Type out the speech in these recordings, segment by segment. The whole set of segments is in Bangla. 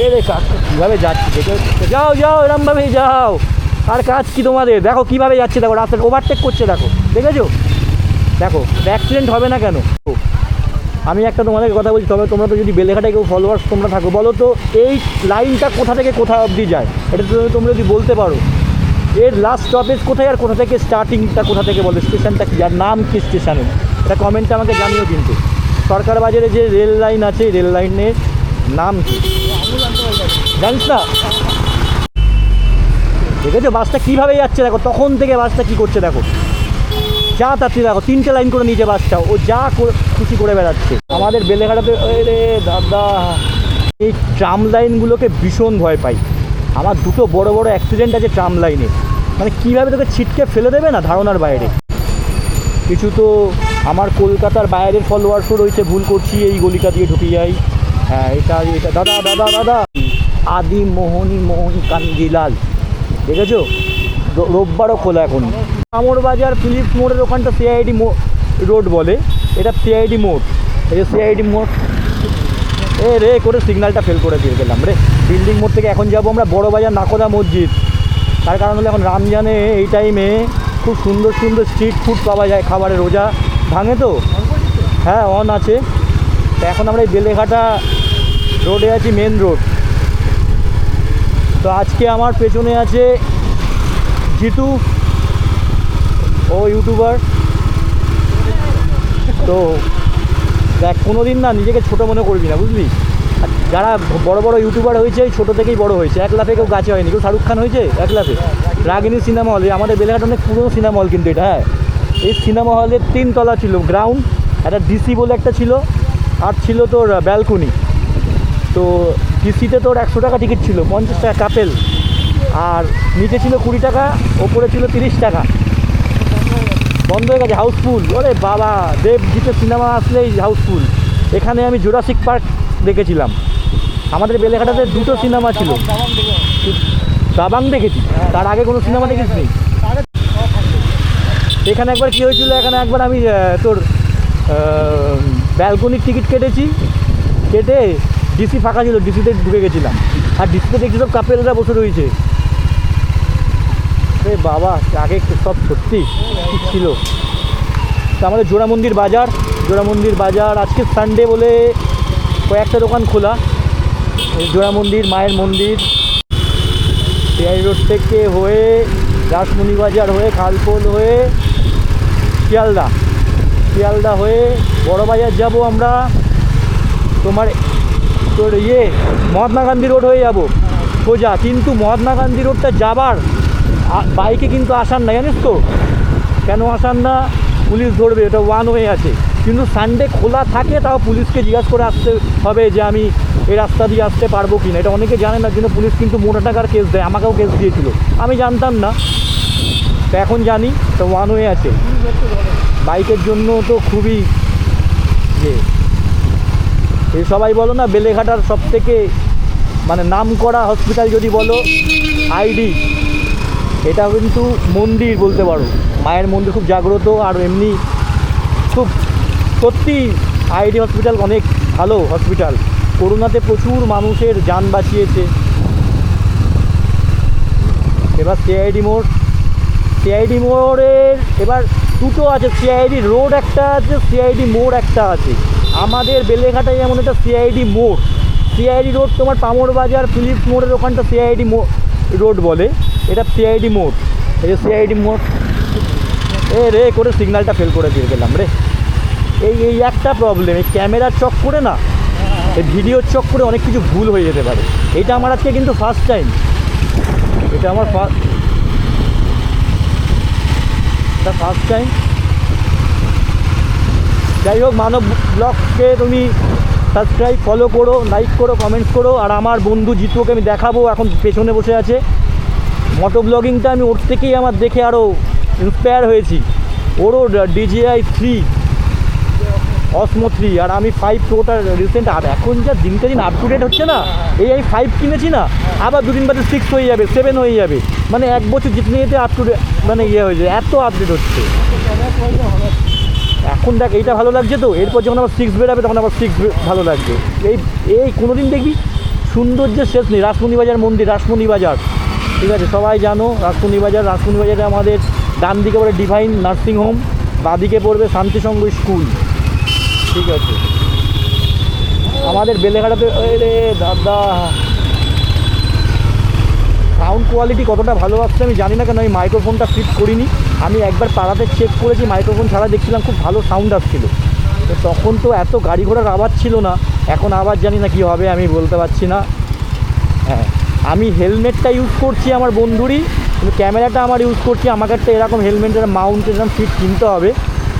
এই রে কাজ কীভাবে যাচ্ছে? দেখে যাও যাও, এরমভাবেই যাও। আর কাজ কি তোমাদের? দেখো কীভাবে যাচ্ছে, দেখো রাস্তায় ওভারটেক করছে, দেখো। দেখেছ? দেখো অ্যাক্সিডেন্ট হবে না কেন? আমি একটা তোমাদেরকে কথা বলছি, তবে তোমরা তো যদি বেলেঘাটায় কেউ ফলোয়ার্স তোমরা থাকো, বলো তো, এই লাইনটা কোথা থেকে কোথা অবধি যায়? এটা তো তোমরা যদি বলতে পারো। এর লাস্ট স্টপেজ কোথায় আর কোথা থেকে স্টার্টিংটা কোথা থেকে বলো? স্টেশনটা কি? আর নাম কি স্টেশনের এটা কমেন্টে আমাকে জানিও কিন্তু। সরকার বাজারে যে রেল লাইন আছে রেল লাইনের নাম কি? জানিস না দেখেছ? বাসটা কীভাবে যাচ্ছে? দেখো, তখন থেকে বাসটা কী করছে দেখো। যা তাড়াতাড়ি দেখো, তিনটে লাইন করে নিয়েছে বাসটা। ও যা খুশি করে বেড়াচ্ছে। আমাদের বেলেঘাটাতে রে দাদা! এই ট্রাম লাইনগুলোকে ভীষণ ভয় পাই। আমার দুটো বড় বড় অ্যাক্সিডেন্ট আছে ট্রাম লাইনে মানে কীভাবে তোকে ছিটকে ফেলে দেবে না ধারণার বাইরে? কিছু তো আমার কলকাতার বাইরের ফলোয়ার্সও রয়েছে, ভুল করছি, এই গলিটা দিয়ে ঢুকে যাই। হ্যাঁ এটা এটা, দাদা দাদা দাদা! আদি মোহনী মোহন কাঞ্জিলাল। দেখেছ? রোববারও খোলা এখন। আমর বাজার ফিলিপস মোড়ের ওখানটা সিআইডি রোড বলে। এটা সিআইডি মোড়। এই যে সিআইডি মোড়। এ রে, করে সিগন্যালটা ফেল করে দিয়ে গেলাম রে। বিল্ডিং মোড় থেকে এখন যাব আমরা বড় বাজার নাকোদা মসজিদ। তার কারণ হলো এখন রামজানে এই টাইমে খুব সুন্দর সুন্দর স্ট্রিট ফুড পাওয়া যায় খাবারের রোজা ভাঙে তো? হ্যাঁ অন আছে। এখন আমরা এই বেলেঘাটা রোডে আছি, মেন রোড। তো আজকে আমার পেছনে আছে জিতু ও ইউটিউবার। তো দেখ কোনো দিন না নিজেকে ছোট মনে করবি না, বুঝলি? যারা বড় বড় ইউটিউবার হয়েছে ছোটো থেকেই বড় হয়েছে। এক লাফে কেউ গাছে হয়নি। কেউ শাহরুখ খান হয়েছে? এক লাফে। রাগিনী সিনেমা হল, আমাদের বেলাঘাট অনেক পুরনো সিনেমা হল কিন্তু এটা হ্যাঁ? এই সিনেমা হলের তিনতলা ছিল, গ্রাউন্ড, একটা ডিসি বলে একটা ছিল, আর ছিল তোর ব্যালকনি। তো ডিসিতে তোর একশো টাকা টিকিট ছিল, পঞ্চাশ টাকা কাপেল। আর নিচে ছিল কুড়ি টাকা, ওপরে ছিল তিরিশ টাকা। বন্ধ হয়ে গেছে, হাউসফুল। ওরে বাবা দেবজিতের সিনেমা আসলেই হাউসফুল। এখানে আমি জুরাসিক পার্ক দেখেছিলাম। আমাদের বেলেঘাটাতে দুটো সিনেমা ছিল। দাবাং দেখেছি। তার আগে কোনো সিনেমা দেখিস নি? এখানে একবার কী হয়েছিল? এখানে একবার আমি তোর ব্যালকনির টিকিট কেটেছি। কেটে ডিসি ফাঁকা ছিল, ডিসিতে ঢুকে গেছিলাম। আর ডিসিতে দেখছি সব কাপেলরা বসে রয়েছে। বাবা, আগে সব সত্যি ঠিক ছিল? তো আমাদের জোড়া মন্দির বাজার, জোড়া মন্দির বাজার, আজকে সানডে বলে কয়েকটা দোকান খোলা। জোড়া মন্দির, মায়ের মন্দির সিআই রোড থেকে হয়ে রাসমণি বাজার হয়ে খালপোল হয়ে শিয়ালদা। শিয়ালদা হয়ে বড় বাজার যাব আমরা। তোমার তোর ইয়ে মহাত্মা গান্ধী রোড হয়ে যাব। সোজা, কিন্তু মহাত্মা গান্ধী রোডটা যাবার বাইকে কিন্তু আসার না, জানিস তো? কেন আসার না? পুলিশ ধরবে, এটা ওয়ান ওয়ে আছে। কিন্তু সানডে খোলা থাকে, তাও পুলিশকে জিজ্ঞাসা করে আসতে হবে যে আমি এই রাস্তা দিয়ে আসতে পারব কি না এটা অনেকে জানে না, কিন্তু পুলিশ কিন্তু মোটা টাকার কেস দেয়, আমাকেও কেস দিয়েছিল। আমি জানতাম না। তো এখন জানি তো ওয়ান ওয়ে আছে। বাইকের জন্য তো খুবই যে এই সবাই বলো না, বেলেঘাটার সব থেকে মানে নাম করা হসপিটাল যদি বলো আইডি এটা কিন্তু মন্দির বলতে পারো। মায়ের মন্দির খুব জাগ্রত আর এমনি খুব সত্যি আইডি হসপিটাল অনেক ভালো হসপিটাল করোনাতে প্রচুর মানুষের যান বাঁচিয়েছে। এবার সিআইডি মোড়। সিআইডি মোড়ের এবার দুটো আছে। সিআইডি রোড একটা আছে সিআইডি মোড় একটা আছে। আমাদের বেলেঘাটায় যেমন এটা সিআইডি মোড় সিআইডি রোড তোমার পামর বাজার, ফিলিপস মোড়ের ওখানটা সিআইডি রোড বলে। এটা সিআইডি মোড়। এই যে সিআইডি মোড়। এ রে, করে সিগন্যালটা ফেল করে দিয়ে গেলাম রে। এই এই একটা প্রবলেম এই ক্যামেরার চক করে না, এই ভিডিওর চক করে অনেক কিছু ভুল হয়ে যেতে পারে। এটা আমার আজকে কিন্তু ফার্স্ট টাইম এটা আমার ফার্স্ট এটা ফার্স্ট টাইম যাই হোক, মানব ব্লগকে তুমি সাবস্ক্রাইব ফলো করো লাইক করো কমেন্টস করো, আর আমার বন্ধু জিতুকে আমি দেখাবো, এখন পেছনে বসে আছে। মোটো ব্লগিংটা আমি ওর থেকেই আমার দেখে আরও ইন্সপায়ার হয়েছি। ওরও ডিজিআই থ্রি অসমো থ্রি আর আমি ফাইভ প্রোটা রিসেন্ট আর এখন যা দিনকে দিন আপ টু ডেট হচ্ছে না, এই আমি ফাইভ কিনেছি না, আবার দুদিন বাদে সিক্স হয়ে যাবে সেভেন হয়ে যাবে। মানে এক বছর জিতনে যেতে আপ টু ডেট মানে ইয়ে হয়ে যায়, এত আপডেট হচ্ছে। এখন দেখ, এইটা ভালো লাগছে তো। এরপর যখন আবার সিক্স বেরাবে, তখন আবার সিক্স ভালো লাগবে। এই এই কোনো দিন দেখবি সৌন্দর্যের শেষ নেই। রাসমণি বাজার মন্দির রাসমণি বাজার ঠিক আছে, সবাই জানো রাসমণি বাজার রাসমণি বাজারে আমাদের ডান দিকে পড়ে ডিভাইন নার্সিং হোম বাদিকে পড়বে শান্তিসংঘ স্কুল ঠিক আছে। আমাদের বেলেঘাটাতে দাদা। সাউন্ড কোয়ালিটি কতটা ভালো আসছে আমি জানি না, কেন আমি মাইক্রোফোনটা ফিট করিনি। আমি একবার পাড়াতে চেক করেছি, মাইক্রোফোন ছাড়া দেখছিলাম খুব ভালো সাউন্ড আসছিল। তো তখন তো এত গাড়ি ঘোড়ার আওয়াজ ছিল না, এখন আওয়াজ জানি না কী হবে, আমি বলতে পারছি না। হ্যাঁ আমি হেলমেটটা ইউজ করছি আমার বন্ধুরই, কিন্তু ক্যামেরাটা আমার ইউজ করছি, আমাকে একটা এরকম হেলমেটের মাউন্ট এরকম ফিট কিনতে হবে,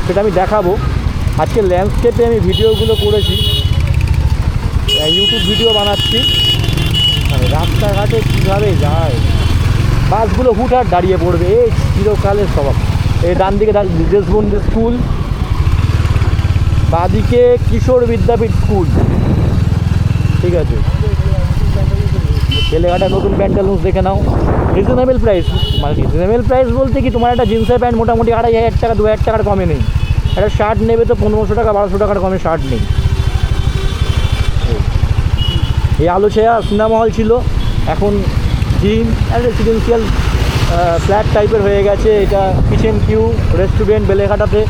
সেটা আমি দেখাবো। আজকে ল্যান্ডস্কেপে আমি ভিডিওগুলো করেছি ইউটিউব ভিডিও বানাচ্ছি। রাস্তাঘাটে কীভাবে যায়? বাসগুলো হুটহাট দাঁড়িয়ে পড়বে। এই চিরকালের স্বভাব। এই ডান দিকে দেশবন্ধু স্কুল, বাদিকে কিশোর বিদ্যাপীঠ স্কুল। ঠিক আছে। ছেলেঘাটা নতুন প্যান্টালুন্স দেখে নাও। রিজনেবল প্রাইস মানে রিজনেবল প্রাইস বলতে কি, তোমার একটা জিন্সের প্যান্ট মোটামুটি আড়াই হাজার টাকা, দু হাজার টাকার কমে নেই। একটা শার্ট নেবে তো পনেরোশো টাকা, বারোশো টাকার কমে শার্ট নেই। এই আলো ছেয়া সিনেমা হল ছিল। এখন জিম অ্যান্ড রেসিডেন্সিয়াল ফ্ল্যাট টাইপের হয়ে গেছে। এটা কিচেন কিউ রেস্টুরেন্ট বেলেঘাটাতে।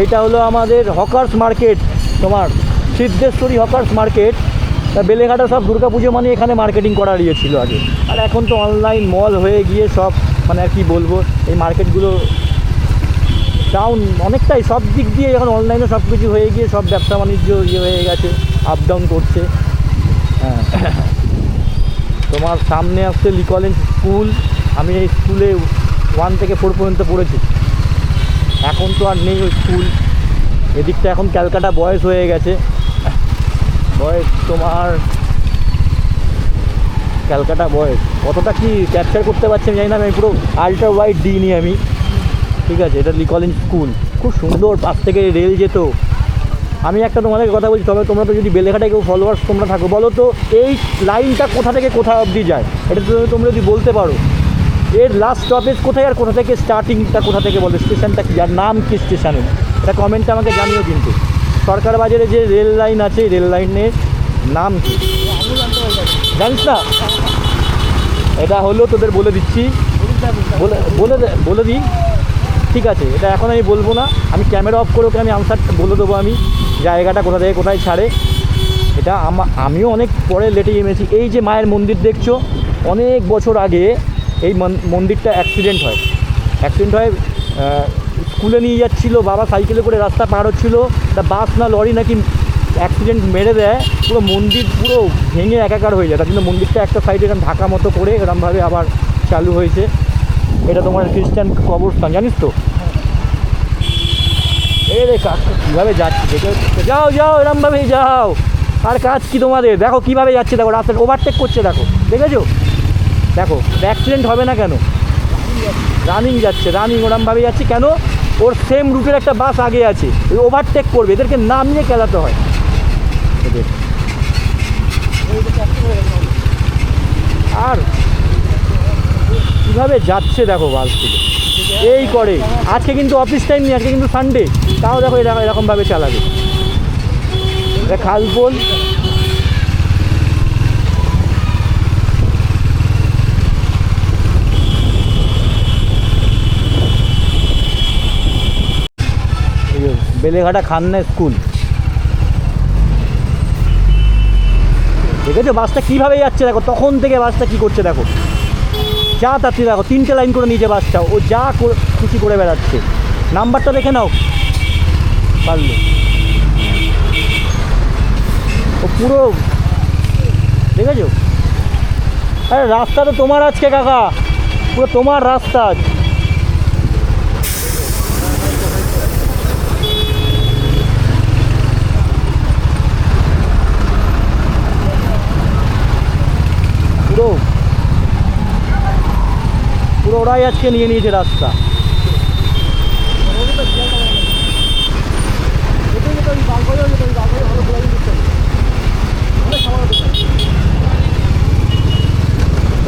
এইটা হলো আমাদের হকার্স মার্কেট, তোমার সিদ্ধেশ্বরী হকার্স মার্কেট। বেলেঘাটা সব দুর্গা পুজো মানে এখানে মার্কেটিং করার ইয়ে ছিল আগে। আর এখন তো অনলাইন মল হয়ে গিয়ে সব মানে আর কি বলব, এই মার্কেটগুলো ডাউন অনেকটাই। সব দিক দিয়ে এখন অনলাইনে সব কিছু হয়ে গিয়ে সব ব্যবসা বাণিজ্য ইয়ে হয়ে গেছে আপ ডাউন করছে। তোমার সামনে আসছে লিকলেন্স স্কুল আমি এই স্কুলে ওয়ান থেকে ফোর পর্যন্ত পড়েছি। এখন তো আর নেই ওই স্কুল এদিকটা এখন ক্যালকাটা বয়স হয়ে গেছে। বয়স তোমার ক্যালকাটা বয়স। কতটা কি ক্যাপচার করতে পারছি আমি জানি না। আমি পুরো আল্ট্রা ওয়াইড দিইনি আমি। ঠিক আছে, এটা লিকলেন্স স্কুল খুব সুন্দর, পাশ থেকে রেল যেত। আমি একটা তোমাদের কথা বলছি, তবে তোমরা তো যদি বেলেঘাটায় কেউ ফলোয়ার্স তোমরা থাকো, বলো তো এই লাইনটা কোথা থেকে কোথা অবধি যায়? এটা তো তোমরা যদি বলতে পারো। এর লাস্ট স্টপেজ কোথায় আর কোথা থেকে স্টার্টিংটা কোথা থেকে বলো? স্টেশনটা কি? আর নাম কি স্টেশনের এটা কমেন্টে আমাকে জানিও কিন্তু। সরকার বাজারে যে রেল লাইন আছে রেল লাইনের নাম কি? জানিস না? এটা হলো তোদের বলে দিচ্ছি। বলে বলে বলে দিই। ঠিক আছে, এটা এখন আমি বলব না। আমি ক্যামেরা অফ করে ওকে আমি আনসারটা বলে দেবো আমি। জায়গাটা কোথা থেকে কোথায় ছাড়ে, এটা আমিও অনেক পরে লেটে জেমেছি এই যে মায়ের মন্দির দেখছ, অনেক বছর আগে এই মন- মন্দিরটা অ্যাক্সিডেন্ট হয়। অ্যাক্সিডেন্ট হয় স্কুলে নিয়ে যাচ্ছিল, বাবা সাইকেলে করে রাস্তা পার হচ্ছিল, তা বাস না, লরি নাকি অ্যাক্সিডেন্ট মেরে দেয়, পুরো মন্দির পুরো ভেঙে একাকার হয়ে যায়। তার জন্য মন্দিরটা একটা সাইডে এরকম ঢাকা মতো করে এরকমভাবে আবার চালু হয়েছে। এটা তোমার খ্রিস্টান কবরস্থান, জানিস তো? এই রে কাজ কীভাবে যাচ্ছে? দেখে যাও যাও এরমভাবেই যাও। আর কাজ কি তোমাদের? দেখো কীভাবে যাচ্ছে, দেখো রাস্তায় ওভারটেক করছে, দেখো। দেখেছ? দেখো অ্যাক্সিডেন্ট হবে না কেন? রানিং যাচ্ছে রানিং ওরমভাবে যাচ্ছে। কেন? ওর সেম রুটের একটা বাস আগে আছে। ওই ওভারটেক করবে। এদেরকে নামিয়ে খেলাতে হয়। আর কীভাবে যাচ্ছে দেখো বাসগুলো এই করে। আজকে কিন্তু অফিস টাইম নেই, আজকে কিন্তু সানডে তাও দেখো এরকম এরকমভাবে চালাবে। খালপোল বেলেঘাটা খান্না স্কুল। দেখেছ বাসটা কীভাবে যাচ্ছে দেখো? তখন থেকে বাসটা কী করছে দেখো? যা তাড়াতাড়ি দেখো, তিনটে লাইন করে নিয়েছে বাসটা ও যা খুশি করে বেড়াচ্ছে। নাম্বারটা দেখে নাও। পারলে। ও পুরো দেখেছ? আরে, রাস্তা তো তোমার আজকে, কাকা। পুরো তোমার রাস্তা আজ। পুরো পুরো ওরাই আজকে নিয়ে নিয়েছে রাস্তা।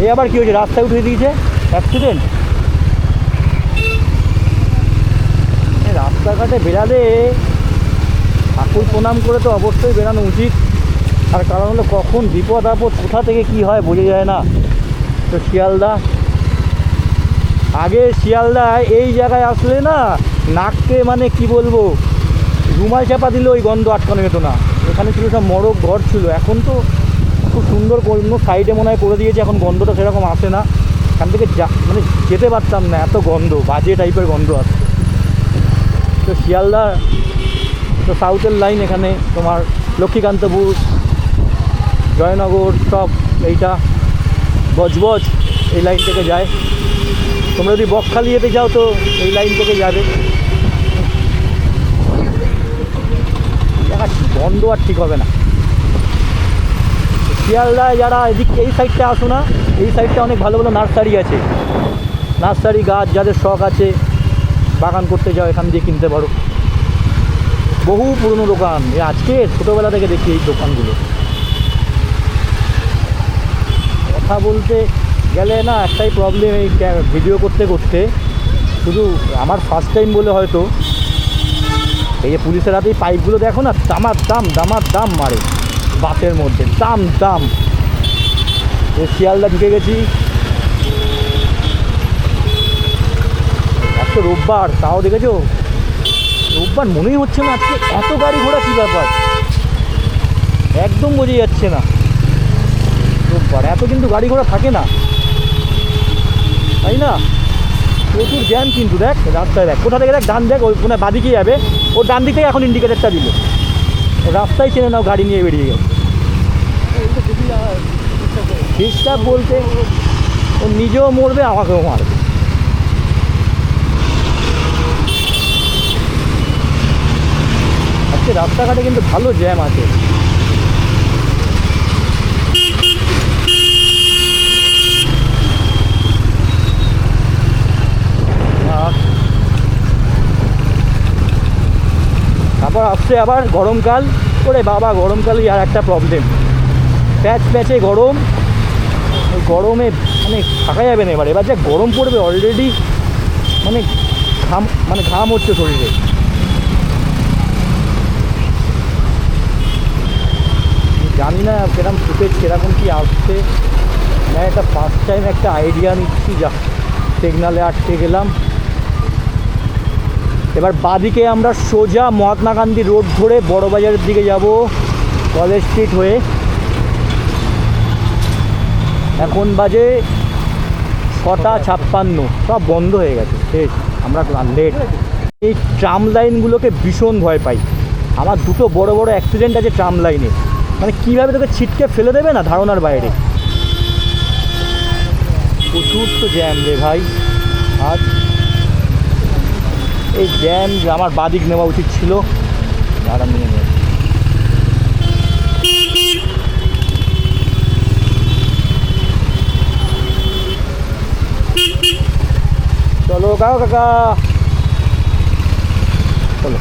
এই আবার কি হয়েছে? রাস্তায় উঠিয়ে দিয়েছে? অ্যাক্সিডেন্ট রাস্তাঘাটে বেরালে ঠাকুর প্রণাম করে তো অবশ্যই বেরানো উচিত। আর কারণ হলো কখন বিপদ আপদ, কোথা থেকে কি হয় বোঝা যায় না। তো শিয়ালদা আগে শিয়ালদা এই জায়গায় আসলে না নাককে মানে কি বলব, রুমাল চাপা দিলে ওই গন্ধ আটকানো যেত না। এখানে ছিল সব মরক ঘর ছিল। এখন তো খুব সুন্দর অন্য সাইডে মনে হয় করে দিয়েছে, এখন গন্ধটা সেরকম আসে না। এখান থেকে যা মানে যেতে পারতাম না, এত গন্ধ, বাজে টাইপের গন্ধ আসছে তো শিয়ালদা, তো সাউথের লাইন এখানে তোমার লক্ষ্মীকান্তপুর, জয়নগর, সব এইটা, বজবজ এই লাইন থেকে যায়। তোমরা যদি বকখালি যেতে যাও তো এই লাইন থেকে যাবে। বন্ধ আর ঠিক হবে না। শিয়ালদায় যারা এদিক এই সাইডটা আসো না, এই সাইডটা অনেক ভালো ভালো নার্সারি আছে। নার্সারি গাছ যাদের শখ আছে, বাগান করতে যাও, এখান দিয়ে কিনতে পারো। বহু পুরনো দোকান। আজকে ছোটোবেলা থেকে দেখি এই দোকানগুলো। কথা বলতে গেলে না একটাই প্রবলেম এই ভিডিও করতে করতে। শুধু আমার ফার্স্ট টাইম বলে হয়তো। এই যে পুলিশের হাতে এই পাইপগুলো দেখো না, দামার দাম দামার দাম মারে। বাসের মধ্যে, দাম দাম। এ শিয়ালদা ঢুকে গেছি। আজকে রোববার, তাও দেখেছ? রোববার মনেই হচ্ছে না আজকে এত গাড়ি ঘোড়া কী ব্যাপার? একদম বোঝা যাচ্ছে না। রোববার, এত কিন্তু গাড়ি ঘোড়া থাকে না। তাই না? প্রচুর জ্যাম কিন্তু, দেখ, রাস্তায় দেখ। কোথা থেকে দেখ? ডান দেখ, ওই মানে বাদিকে যাবে। ও ডান দিক এখন ইন্ডিকেটারটা দিল। রাস্তায় চেনে নাও, গাড়ি নিয়ে বেরিয়ে গেছে ডিস্টার্ব বলতে, ও নিজেও মরবে, আমাকেও মারবে। আজকে রাস্তাঘাটে কিন্তু ভালো জ্যাম আছে। আসছে আবার গরমকাল। ওরে বাবা, গরমকালই আর একটা প্রবলেম প্যাচ প্যাচে গরম। গরমে মানে থাকা যাবে না এবার। এবার যা গরম পড়বে অলরেডি মানে ঘাম মানে ঘাম হচ্ছে শরীরে। জানি না কিরম ফুটেজ কীরকম কি আসছে। না একটা ফার্স্ট টাইম একটা আইডিয়া নিচ্ছি। যা সিগনালে আটকে গেলাম। এবার বাদিকে আমরা সোজা মহাত্মা গান্ধী রোড ধরে বড়বাজারের দিকে যাব কলেজ স্ট্রিট হয়ে। এখন বাজে ছটা ছাপ্পান্ন, সব বন্ধ হয়ে গেছে, শেষ, আমরা লেট এই ট্রাম লাইনগুলোকে ভীষণ ভয় পাই। আমার দুটো বড় বড় অ্যাক্সিডেন্ট আছে ট্রাম লাইনে মানে কীভাবে তোকে ছিটকে ফেলে দেবে না ধারণার বাইরে? প্রচুর তো জ্যাম রে ভাই। আজ এই জ্যাম যে আমার বাদিক নেওয়া উচিত ছিল। দাঁড়া নিয়ে চলো কাকা কাকা। চলো।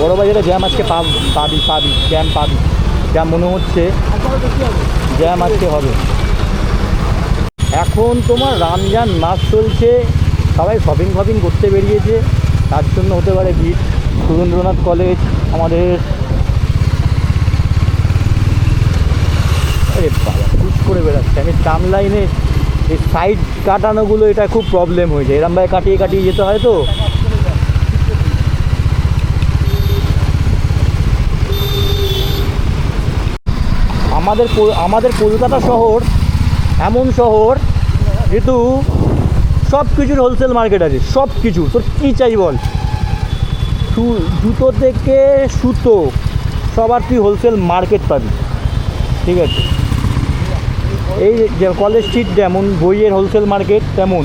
বড় বাজারে জ্যাম আজকে পাবি পাবি জ্যাম পাবি। যা মনে হচ্ছে জ্যাম আজকে হবে। এখন তোমার রমজান মাস চলছে, সবাই শপিং ফপিং করতে বেরিয়েছে, তার জন্য হতে পারে ভিড়। সুরেন্দ্রনাথ কলেজ, আমাদের আরে বাবা করে বেড়াচ্ছে আমি ট্রাম লাইনে এই সাইড কাটানোগুলো, এটা খুব প্রবলেম হয়ে যায় এরমভাবে কাটিয়ে কাটিয়ে যেতে হয় তো? আমাদের আমাদের কলকাতা শহর, এমন শহর, যেহেতু সব কিছুর হোলসেল মার্কেট আছে, সব কিছু। তোর কী চাই বল? জুতো থেকে সুতো, সবার তুই হোলসেল মার্কেট পাবি। ঠিক আছে? এই যে কলেজ স্ট্রিট যেমন, বইয়ের হোলসেল মার্কেট তেমন,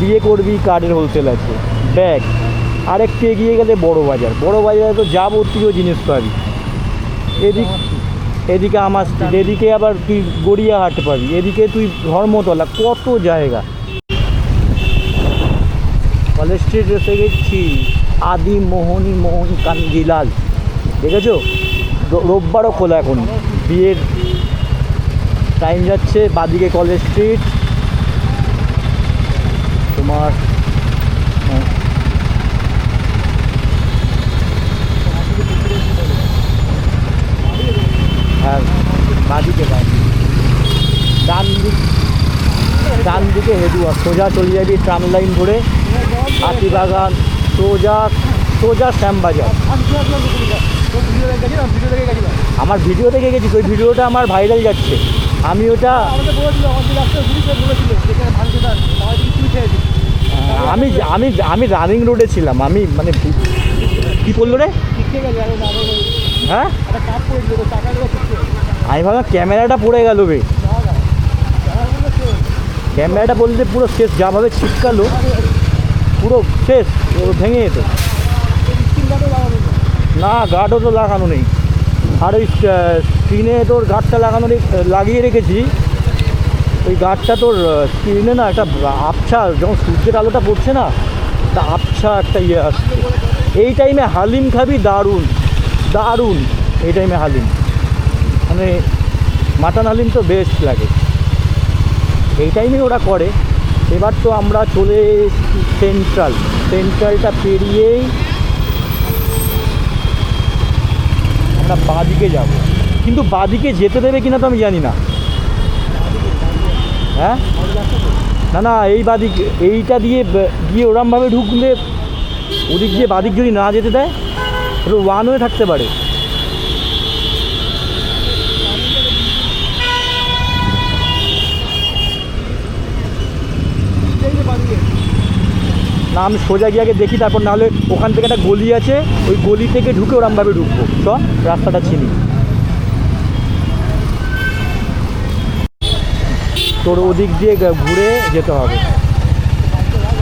বিয়ে করবি কার্ডের হোলসেল আছে। ব্যাগ আরেকটু এগিয়ে গেলে বড় বাজার। বড় বাজারে তো যাবতীয় জিনিস পাবি। এদিক এদিকে আমার স্ট্রিট এদিকে আবার তুই গড়িয়া গড়িয়াহাট পাবি, এদিকে তুই ধর্মতলা, কত জায়গা। কলেজ স্ট্রিট এসে গেছি, আদি, মোহনী, মোহন কাঞ্জিলাল দেখেছ? রোববারও খোলা এখন, বিয়ের টাইম যাচ্ছে, বাদিকে কলেজ স্ট্রিট। তোমার আর বাঁদিকে যায়। ডান দিক ডান দিকে হেদুয়া সোজা চলে যাবি ট্রাম লাইন ধরে। হাতিবাগান সোজা সোজা শ্যামবাজার। আমার ভিডিও দেখে গেছি ওই ভিডিওটা আমার ভাইরাল যাচ্ছে। আমি ওটা হ্যাঁ, আমি আমি আমি রানিং রোডে ছিলাম। আমি মানে কি বলল রে? হ্যাঁ? আমি ভাবলাম ক্যামেরাটা পড়ে গেল বে। ক্যামেরাটা বলতে পুরো শেষ যাভাবে ছিটকালো, পুরো শেষ ভেঙে যেত না গার্ডও তো লাগানো নেই। আর ওই স্ক্রিনে তোর গার্ডটা লাগানো লাগিয়ে রেখেছি। ওই গাছটা তোর স্ক্রিনে না একটা আবছা, যখন সূর্যের আলোটা পড়ছে না তা আবছা, একটা ইয়ে আসছে। এই টাইমে হালিম খাবি দারুণ। দারুণ, এই টাইমে হালিম। মানে মাটন হালিম তো বেস্ট লাগে। এই টাইমে ওরা করে। এবার তো আমরা চলে সেন্ট্রাল সেন্ট্রালটা পেরিয়েই আমরা বাদিকে যাব। কিন্তু বাদিকে যেতে দেবে কিনা তো আমি জানি না। হ্যাঁ? না না, এই বাদিক, এইটা দিয়ে গিয়ে ওরমভাবে ঢুকলে ওদিক দিয়ে বাদিক যদি না যেতে দেয় তাহলে ওয়ান ওয়ে থাকতে পারে। না, আমি সোজা গিয়ে আগে দেখি, তারপর নাহলে ওখান থেকে একটা গলি আছে, ওই গলি থেকে ঢুকে ওরমভাবে ঢুকবো। চ, রাস্তাটা চিনি। তোর ওদিক দিয়ে ঘুরে যেতে হবে।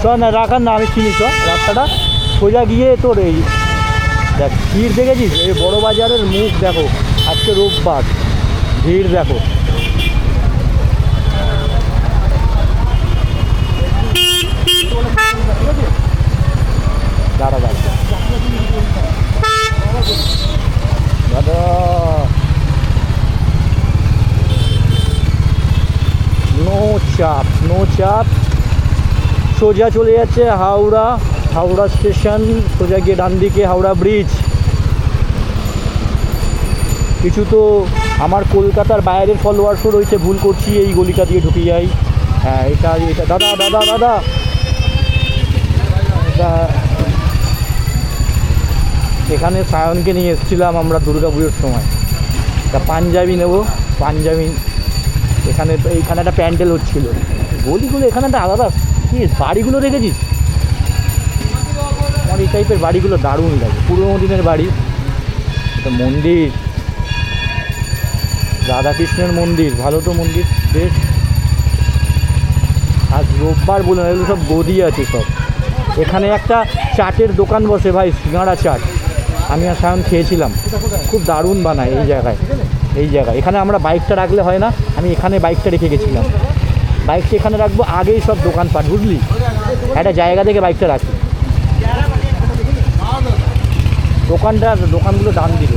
চ, না, রাখার না, আমি চিনি, চ, রাস্তাটা। সোজা গিয়ে তোর এই দেখ ভিড় দেখেছিস? এই বড় বাজারের মুখ দেখো, আজকে রোববার, ভিড় দেখো। দাঁড়া দাঁড়া। দাদা। নো চাপ নো চাপ। সোজা চলে যাচ্ছে হাওড়া। হাওড়া স্টেশন, সোজা গিয়ে ডান দিকে হাওড়া ব্রিজ। কিছু তো আমার কলকাতার বাইরের ফলোয়ার্সও রয়েছে, ভুল করছি, এই গলিটা দিয়ে ঢুকে যাই। হ্যাঁ এটা এটা, দাদা দাদা দাদা। এখানে সায়নকে নিয়ে এসেছিলাম আমরা দুর্গা পুজোর সময়। তা পাঞ্জাবি নেব, পাঞ্জাবি। এখানে এইখানে একটা প্যান্ডেল হচ্ছিল। গলিগুলো এখানে একটা আলাদা, কি, বাড়িগুলো দেখেছিস? আমার এই টাইপের বাড়িগুলো দারুণ লাগে। পুরোনো দিনের বাড়ি। এটা মন্দির। রাধাকৃষ্ণের মন্দির ভালো তো মন্দির, বেশ। আজ রোববার বলে এগুলো সব গদি আছে সব। এখানে একটা চাটের দোকান বসে ভাই, সিঙ্গাড়া চাট। আমি আর সায়ন খেয়েছিলাম। খুব দারুণ বানায় এই জায়গায়। এই জায়গায়। এখানে আমরা বাইকটা রাখলে হয় না, আমি এখানে বাইকটা রেখে গেছিলাম। বাইকটা এখানে রাখব, আগেই সব দোকানপাট, বুঝলি? একটা জায়গা থেকে বাইকটা রাখি। দোকানটা দোকানগুলো ডান দিকে